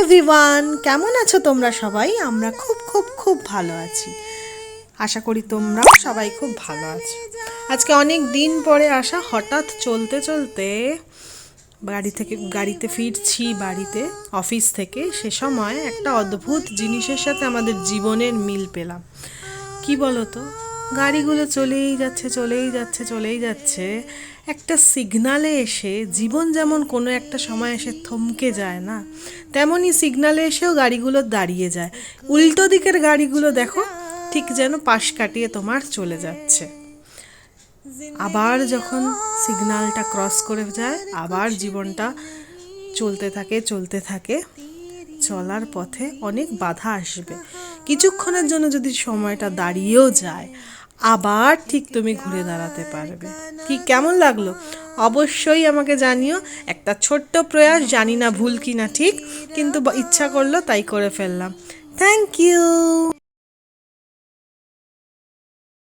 Everyone কেমন আছো তোমরা সবাই? আমরা খুব খুব খুব ভালো আছি। আশা করি তোমরাও সবাই খুব ভালো আছো। আজকে অনেক দিন পরে আসা, হঠাৎ চলতে চলতে গাড়ি থেকে, গাড়িতে ফিরছি, বাড়িতে, অফিস থেকে, সে সময় একটা অদ্ভুত জিনিসের সাথে আমাদের জীবনের মিল পেলাম। কি বলো তো গাড়িগুলো চলেই যাচ্ছে চলেই যাচ্ছে চলেই যাচ্ছে। একটা সিগনালে এসে জীবন যেমন কোনো একটা সময় এসে থমকে যায় না, তেমনই সিগনালে এসেও গাড়িগুলো দাঁড়িয়ে যায়। উল্টো দিকের গাড়িগুলো দেখো, ঠিক যেন পাশ কাটিয়ে তোমার চলে যাচ্ছে। আবার যখন সিগনালটা ক্রস করে যায়, আবার জীবনটা চলতে থাকে চলতে থাকে, চলার পথে অনেক বাধা আসবে। কিছুক্ষণের জন্য যদি সময়টা দাঁড়িয়েও যায় আবার ঠিক তুমি ঘুরে দাঁড়াতে পারবে। কি কেমন লাগল? অবশ্যই আমাকে জানিও, একটা ছোট্ট প্রয়াস, জানি না ভুল কি না ঠিক, কিন্তু ইচ্ছা করল তাই করে ফেললাম। Thank you